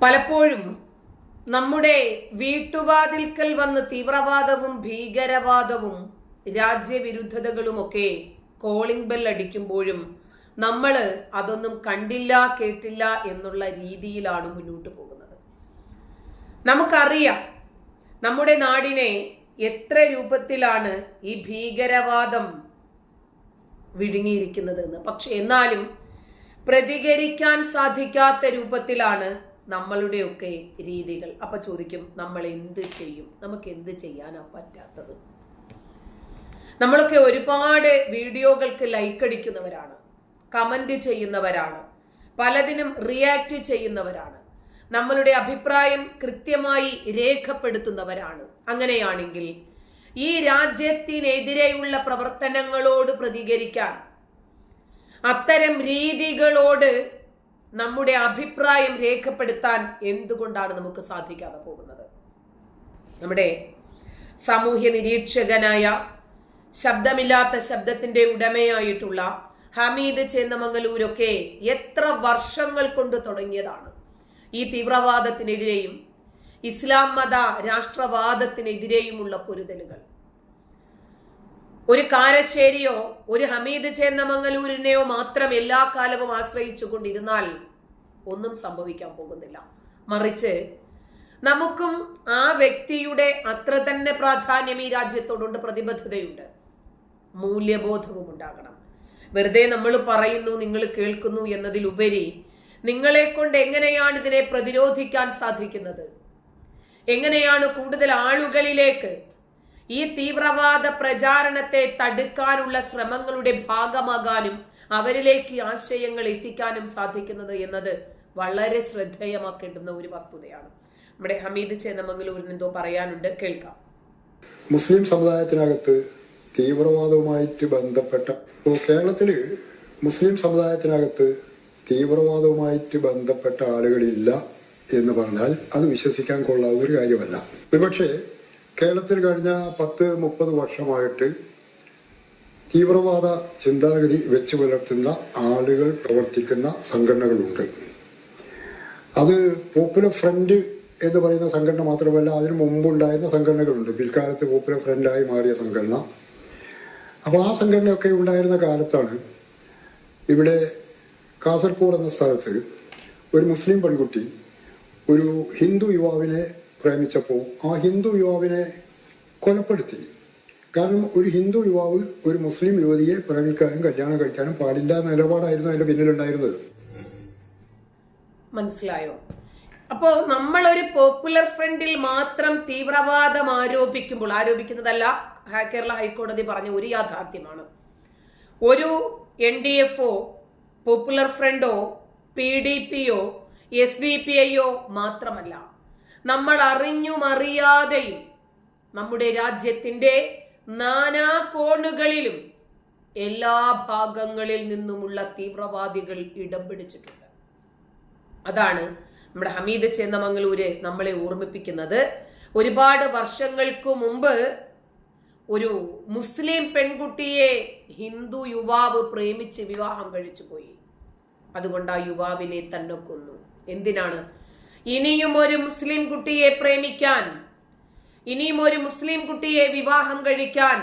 പലപ്പോഴും നമ്മുടെ വീട്ടുവാതിൽക്കൽ വന്ന് തീവ്രവാദവും ഭീകരവാദവും രാജ്യവിരുദ്ധതകളുമൊക്കെ കോളിംഗ് ബെൽ അടിക്കുമ്പോഴും നമ്മൾ അതൊന്നും കണ്ടില്ല കേട്ടില്ല എന്നുള്ള രീതിയിലാണ് മുന്നോട്ട് പോകുന്നത്. നമുക്കറിയാം നമ്മുടെ നാടിനെ എത്ര രൂപത്തിലാണ് ഈ ഭീകരവാദം വിഴുങ്ങിയിരിക്കുന്നത് എന്ന് പക്ഷെ എന്നാലും പ്രതികരിക്കാൻ സാധിക്കാത്ത രൂപത്തിലാണ് നമ്മളുടെയൊക്കെ രീതികൾ. അപ്പൊ ചോദിക്കും നമ്മൾ എന്ത് ചെയ്യും? നമുക്ക് എന്ത് ചെയ്യാനാ പറ്റാത്തത്? നമ്മളൊക്കെ ഒരുപാട് വീഡിയോകൾക്ക് ലൈക്ക് അടിക്കുന്നവരാണ്. കമന്റ് ചെയ്യുന്നവരാണ്. പലതിനും റിയാക്ട് ചെയ്യുന്നവരാണ്. നമ്മളുടെ അഭിപ്രായം കൃത്യമായി രേഖപ്പെടുത്തുന്നവരാണ്. അങ്ങനെയാണെങ്കിൽ ഈ രാജ്യത്തിനെതിരെയുള്ള പ്രവർത്തനങ്ങളോട് പ്രതികരിക്കാൻ അത്തരം രീതികളോട് നമ്മുടെ അഭിപ്രായം രേഖപ്പെടുത്താൻ എന്തുകൊണ്ടാണ് നമുക്ക് സാധിക്കാതെ പോകുന്നത്? നമ്മുടെ സാമൂഹ്യ നിരീക്ഷകനായ ശബ്ദമില്ലാത്ത ശബ്ദത്തിന്റെ ഉടമയായിട്ടുള്ള ഹമീദ് ചേന്നമംഗലൂരൊക്കെ എത്ര വർഷങ്ങൾ കൊണ്ട് തുടങ്ങിയതാണ്. ഈ തീവ്രവാദത്തിനെതിരെയും ഇസ്ലാം മത രാഷ്ട്രവാദത്തിനെതിരെയുമുള്ള പൊരുതലുകൾ. ഒരു കാരശ്ശേരിയോ ഒരു ഹമീദ് ചേന്നമംഗലൂരിനെയോ മാത്രം എല്ലാ കാലവും ആശ്രയിച്ചു കൊണ്ടിരുന്നാൽ ഒന്നും സംഭവിക്കാൻ പോകുന്നില്ല. മറിച്ച് നമുക്കും ആ വ്യക്തിയുടെ അത്ര തന്നെ പ്രാധാന്യം ഈ രാജ്യത്തോടുണ്ട് പ്രതിബദ്ധതയുണ്ട്. മൂല്യബോധവും ഉണ്ടാകണം. വെറുതെ നമ്മൾ പറയുന്നു നിങ്ങൾ കേൾക്കുന്നു എന്നതിലുപരി നിങ്ങളെ കൊണ്ട് എങ്ങനെയാണ് ഇതിനെ പ്രതിരോധിക്കാൻ സാധിക്കുന്നത്? എങ്ങനെയാണ് കൂടുതൽ ആളുകളിലേക്ക് ഈ തീവ്രവാദ പ്രചാരണത്തെ തടുക്കാനുള്ള ശ്രമങ്ങളുടെ ഭാഗമാകാനും അവരിലേക്ക് ആശയങ്ങൾ എത്തിക്കാനും സാധിക്കുന്നത് എന്നത് വളരെ ശ്രദ്ധേയമാക്കേണ്ടുന്ന ഒരു വസ്തുതയാണ്. നമ്മുടെ ഹമീദ് ചേന്നമംഗലൂരിന് എന്തോ പറയാനുണ്ട്. കേൾക്കാം. മുസ്ലിം സമുദായത്തിനകത്ത് തീവ്രവാദവുമായിട്ട് ബന്ധപ്പെട്ട ഇപ്പോൾ കേരളത്തിൽ മുസ്ലിം സമുദായത്തിനകത്ത് തീവ്രവാദവുമായിട്ട് ബന്ധപ്പെട്ട ആളുകളില്ല എന്ന് പറഞ്ഞാൽ അത് വിശ്വസിക്കാൻ കൊള്ളാവുന്ന ഒരു കാര്യമല്ല. ഒരുപക്ഷെ കേരളത്തിൽ കഴിഞ്ഞ പത്ത് മുപ്പത് വർഷമായിട്ട് തീവ്രവാദ ചിന്താഗതി വെച്ച് പുലർത്തുന്ന ആളുകൾ പ്രവർത്തിക്കുന്ന സംഘടനകളുണ്ട്. അത് പോപ്പുലർ ഫ്രണ്ട് എന്ന് പറയുന്ന സംഘടന മാത്രമല്ല അതിനു മുമ്പുണ്ടായിരുന്ന സംഘടനകളുണ്ട്. പിൽക്കാലത്ത് പോപ്പുലർ ഫ്രണ്ടായി മാറിയ സംഘടന. അപ്പോൾ ആ സംഘടനയൊക്കെ ഉണ്ടായിരുന്ന കാലത്താണ് ഇവിടെ കാസർഗോഡ് എന്ന സ്ഥലത്ത് ഒരു മുസ്ലിം പെൺകുട്ടി ഒരു ഹിന്ദു യുവാവിനെ പ്രേമിച്ചപ്പോൾ ആ ഹിന്ദു യുവാവിനെ കൊലപ്പെടുത്തി. കാരണം ഒരു ഹിന്ദു യുവാവ് ഒരു മുസ്ലിം യുവതിയെ പ്രേമിക്കാനും കല്യാണം കഴിക്കാനും പാടില്ല നിലപാടായിരുന്നു അതിന്റെ പിന്നിലുണ്ടായിരുന്നത്. മനസ്സിലായോ? അപ്പോ നമ്മളൊരു പോപ്പുലർ ഫ്രണ്ടിൽ മാത്രം തീവ്രവാദം ആരോപിക്കുമ്പോൾ ആരോപിക്കുന്നതല്ല കേരള ഹൈക്കോടതി പറഞ്ഞ ഒരു യാഥാർത്ഥ്യമാണ്. ഒരു എൻ ഡി എഫ് പോപ്പുലർ ഫ്രണ്ടോ പി ഡി പിയോ എസ് ഡി പി ഐയോ മാത്രമല്ല നമ്മൾ അറിഞ്ഞും അറിയാതെയും നമ്മുടെ രാജ്യത്തിന്റെ നാനാ കോണുകളിലും എല്ലാ ഭാഗങ്ങളിൽ നിന്നുമുള്ള തീവ്രവാദികൾ ഇടം പിടിച്ചിട്ടുണ്ട്. അതാണ് നമ്മുടെ ഹമീദ് ചേന്നമംഗലൂര് നമ്മളെ ഓർമ്മിപ്പിക്കുന്നത്. ഒരുപാട് വർഷങ്ങൾക്ക് മുമ്പ് ഒരു മുസ്ലിം പെൺകുട്ടിയെ ഹിന്ദു യുവാവ് പ്രേമിച്ച് വിവാഹം കഴിച്ചു പോയി അതുകൊണ്ട് ആ യുവാവിനെ തന്നെ കൊന്നു. എന്തിനാണ് ഇനിയും ഒരു മുസ്ലിം കുട്ടിയെ പ്രേമിക്കാൻ ഇനിയും ഒരു മുസ്ലിം കുട്ടിയെ വിവാഹം കഴിക്കാൻ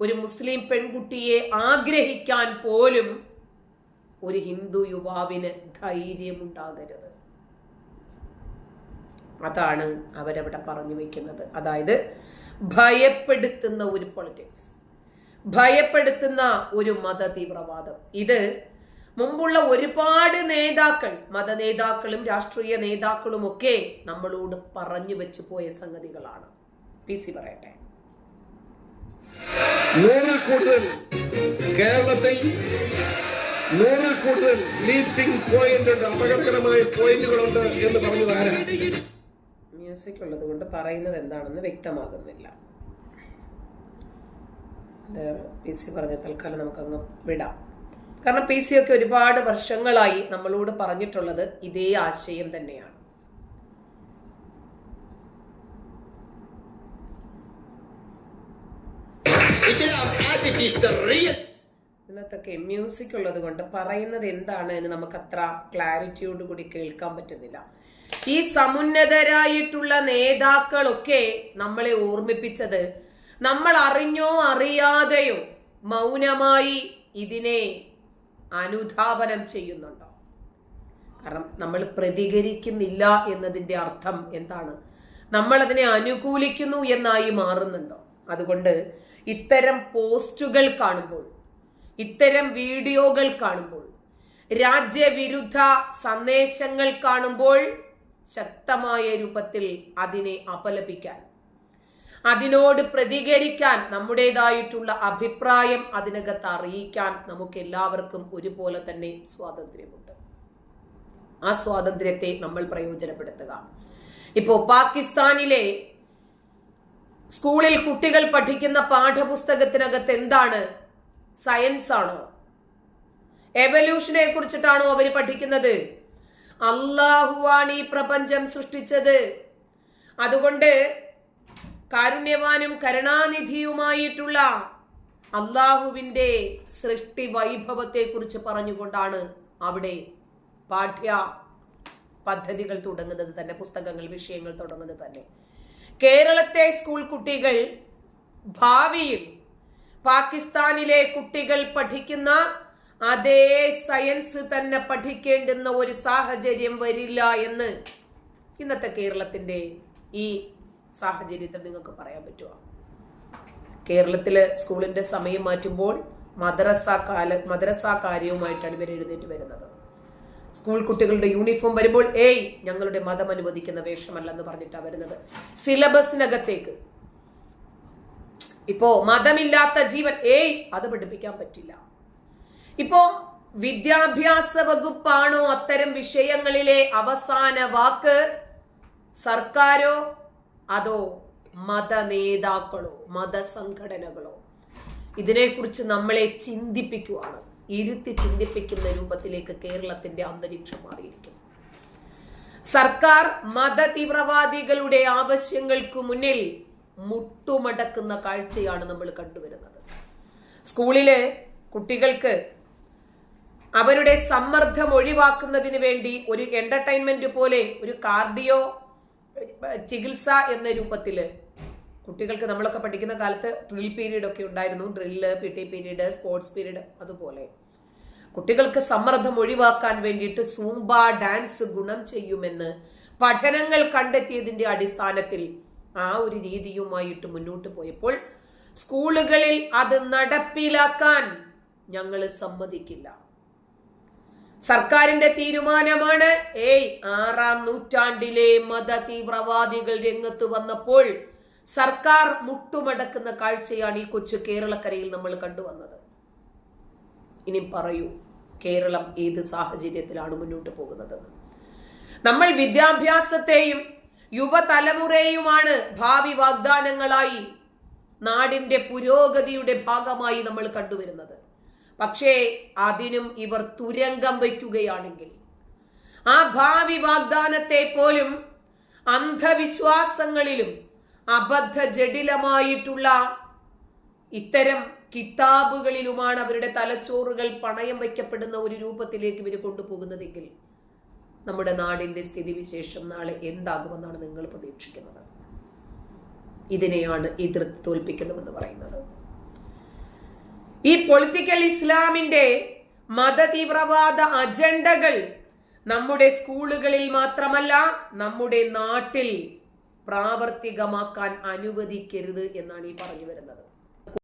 ഒരു മുസ്ലിം പെൺകുട്ടിയെ ആഗ്രഹിക്കാൻ പോലും ഒരു ഹിന്ദു യുവാവിന് ധൈര്യമുണ്ടാകരുത്. അതാണ് അവരവിടെ പറഞ്ഞു വെക്കുന്നത്. അതായത് ഭയപ്പെടുത്തുന്ന ഒരു പൊളിറ്റിക്സ് ഭയപ്പെടുത്തുന്ന ഒരു മത തീവ്രവാദം ഇത് മുമ്പുള്ള ഒരുപാട് നേതാക്കൾ മത നേതാക്കളും രാഷ്ട്രീയ നേതാക്കളും ഒക്കെ നമ്മളോട് പറഞ്ഞു വെച്ചു പോയ സംഗതികളാണ്. പി സി പറയട്ടെ. നൂറിൽ കൂടുതൽ കേരളത്തിൽ നൂറിൽ കൂടുതൽ സ്ലീപ്പിംഗ് പോയിന്റ് ഉണ്ട് അപകടകരമായ പോയിന്റുകളുണ്ട് എന്ന് പറഞ്ഞത് ആരാ? മ്യൂസിക് ഉള്ളത് കൊണ്ട് പറയുന്നത് എന്താണെന്ന് വ്യക്തമാകുന്നില്ല. പി സി പറഞ്ഞ തൽക്കാലം നമുക്കങ്ങ് വിടാം. കാരണം പി സി ഒക്കെ ഒരുപാട് വർഷങ്ങളായി നമ്മളോട് പറഞ്ഞിട്ടുള്ളത് ഇതേ ആശയം തന്നെയാണ്. ഇതിനകത്തൊക്കെ മ്യൂസിക് ഉള്ളത് കൊണ്ട് പറയുന്നത് എന്താണ് എന്ന് നമുക്ക് അത്ര ക്ലാരിറ്റിയോട് കൂടി കേൾക്കാൻ പറ്റുന്നില്ല. ഈ സമുന്നതരായിട്ടുള്ള നേതാക്കളൊക്കെ നമ്മളെ ഓർമ്മിപ്പിച്ചത് നമ്മൾ അറിഞ്ഞോ അറിയാതെയോ മൗനമായി ഇതിനെ അനുധാവനം ചെയ്യുന്നുണ്ടോ? കാരണം നമ്മൾ പ്രതികരിക്കുന്നില്ല എന്നതിന്റെ അർത്ഥം എന്താണ്? നമ്മൾ അതിനെ അനുകൂലിക്കുന്നു എന്നായി മാറുന്നുണ്ടോ? അതുകൊണ്ട് ഇത്തരം പോസ്റ്റുകൾ കാണുമ്പോൾ ഇത്തരം വീഡിയോകൾ കാണുമ്പോൾ രാജ്യവിരുദ്ധ സന്ദേശങ്ങൾ കാണുമ്പോൾ ശക്തമായ രൂപത്തിൽ അതിനെ അപലപിക്കാൻ അതിനോട് പ്രതികരിക്കാൻ നമ്മുടേതായിട്ടുള്ള അഭിപ്രായം അതിനകത്ത് അറിയിക്കാൻ നമുക്ക് എല്ലാവർക്കും ഒരുപോലെ തന്നെ സ്വാതന്ത്ര്യമുണ്ട്. ആ സ്വാതന്ത്ര്യത്തെ നമ്മൾ പ്രയോജനപ്പെടുത്തുക. ഇപ്പോ പാകിസ്ഥാനിലെ സ്കൂളിൽ കുട്ടികൾ പഠിക്കുന്ന പാഠപുസ്തകത്തിനകത്ത് എന്താണ്? സയൻസ് ആണോ? എവല്യൂഷനെ കുറിച്ചിട്ടാണോ അവർ പഠിക്കുന്നത്? അള്ളാഹുവാണ് ഈ പ്രപഞ്ചം സൃഷ്ടിച്ചത്. അതുകൊണ്ട് കാരുണ്യവാനും കരുണാനിധിയുമായിട്ടുള്ള അള്ളാഹുവിന്റെ സൃഷ്ടി വൈഭവത്തെ കുറിച്ച് പറഞ്ഞുകൊണ്ടാണ് അവിടെ പാഠ്യ പദ്ധതികൾ തുടങ്ങുന്നത് തന്നെ പുസ്തകങ്ങൾ വിഷയങ്ങൾ തുടങ്ങുന്നത് തന്നെ. കേരളത്തെ സ്കൂൾ കുട്ടികൾ ഭാവിയിൽ പാകിസ്ഥാനിലെ കുട്ടികൾ പഠിക്കുന്ന അതേ സയൻസ് തന്നെ പഠിക്കേണ്ടുന്ന ഒരു സാഹചര്യം വരില്ല എന്ന് ഇന്നത്തെ കേരളത്തിന്റെ ഈ സാഹചര്യത്തിൽ നിങ്ങൾക്ക് പറയാൻ പറ്റുമോ കേരളത്തിൽ സ്കൂളിന്റെ സമയം മാറ്റുമ്പോൾ മദ്രസ കാല മദ്രസ കാര്യവുമായിട്ടാണ് ഇവർ എഴുന്നേറ്റ് വരുന്നത്. സ്കൂൾ കുട്ടികളുടെ യൂണിഫോം വരുമ്പോൾ ഏയ് ഞങ്ങളുടെ മതം അനുവദിക്കുന്ന വേഷമല്ലെന്ന് പറഞ്ഞിട്ടാണ് വരുന്നത്. സിലബസിനകത്തേക്ക്. ഇപ്പോ മതമില്ലാത്ത ജീവൻ ഏയ് അത് പഠിപ്പിക്കാൻ പറ്റില്ല. ഇപ്പോ വിദ്യാഭ്യാസ വകുപ്പാണോ അത്തരം വിഷയങ്ങളിലെ അവസാന വാക്ക്? സർക്കാരോ അതോ മത നേതാക്കളോ മതസംഘടനകളോ? ഇതിനെക്കുറിച്ച് നമ്മളെ ചിന്തിപ്പിക്കുവാണ്. ഇരുത്തി ചിന്തിപ്പിക്കുന്ന രൂപത്തിലേക്ക് കേരളത്തിന്റെ അന്തരീക്ഷം മാറിയിരിക്കും സർക്കാർ മത തീവ്രവാദികളുടെ ആവശ്യങ്ങൾക്ക് മുന്നിൽ മുട്ടുമടക്കുന്ന കാഴ്ചയാണ് നമ്മൾ കണ്ടുവരുന്നത്. സ്കൂളിലെ കുട്ടികൾക്ക് അവരുടെ സമ്മർദ്ദം ഒഴിവാക്കുന്നതിന് വേണ്ടി ഒരു എന്റർടൈൻമെന്റ് പോലെ ഒരു കാർഡിയോ ചികിത്സ എന്ന രൂപത്തിൽ കുട്ടികൾക്ക് നമ്മളൊക്കെ പഠിക്കുന്ന കാലത്ത് ഡ്രിൽ പീരീഡ് ഒക്കെ ഉണ്ടായിരുന്നു. Drill P T period sports period അതുപോലെ. കുട്ടികൾക്ക് സമ്മർദ്ദം ഒഴിവാക്കാൻ വേണ്ടിയിട്ട് സൂംബ ഡാൻസ് ഗുണം ചെയ്യുമെന്ന് പഠനങ്ങൾ കണ്ടെത്തിയതിന്റെ അടിസ്ഥാനത്തിൽ ആ ഒരു രീതിയുമായിട്ട് മുന്നോട്ട് പോയപ്പോൾ സ്കൂളുകളിൽ അത് നടപ്പിലാക്കാൻ ഞങ്ങൾ സമ്മതിക്കില്ല. സർക്കാരിന്റെ തീരുമാനമാണ്. ഏയ് ആറാം നൂറ്റാണ്ടിലെ മത തീവ്രവാദികൾ രംഗത്ത് വന്നപ്പോൾ സർക്കാർ മുട്ടുമടക്കുന്ന കാഴ്ചയാണ് ഈ കൊച്ചു കേരളക്കരയിൽ നമ്മൾ കണ്ടുവന്നത്. ഇനി പറയൂ കേരളം ഏത് സാഹചര്യത്തിലാണ് മുന്നോട്ട് പോകുന്നതെന്ന് നമ്മൾ വിദ്യാഭ്യാസത്തെയും യുവതലമുറയുമാണ് ഭാവി വാഗ്ദാനങ്ങളായി നാടിന്റെ പുരോഗതിയുടെ ഭാഗമായി നമ്മൾ കണ്ടുവരുന്നത്. പക്ഷേ അതിനും ഇവർ തുരങ്കം വയ്ക്കുകയാണെങ്കിൽ ആ ഭാവി വാഗ്ദാനത്തെ പോലും അന്ധവിശ്വാസങ്ങളിലും അബദ്ധ ജടിലമായിട്ടുള്ള ഇത്തരം കിതാബുകളിലുമാണ് അവരുടെ തലച്ചോറുകൾ പണയം വയ്ക്കപ്പെടുന്ന ഒരു രൂപത്തിലേക്ക് ഇവർ കൊണ്ടുപോകുന്നതെങ്കിൽ നമ്മുടെ നാടിന്റെ സ്ഥിതിവിശേഷം നാളെ എന്താകുമെന്നാണ് നിങ്ങൾ പ്രതീക്ഷിക്കുന്നത്. ഇതിനെയാണ് എതിർത്ത് തോൽപ്പിക്കണമെന്ന് പറയുന്നത്. ഈ പൊളിറ്റിക്കൽ ഇസ്ലാമിന്റെ മത തീവ്രവാദ അജണ്ടകൾ നമ്മുടെ സ്കൂളുകളിൽ മാത്രമല്ല നമ്മുടെ നാട്ടിൽ പ്രാവർത്തികമാക്കാൻ അനുവദിക്കരുത് എന്നാണ് ഈ പറഞ്ഞു വരുന്നത്.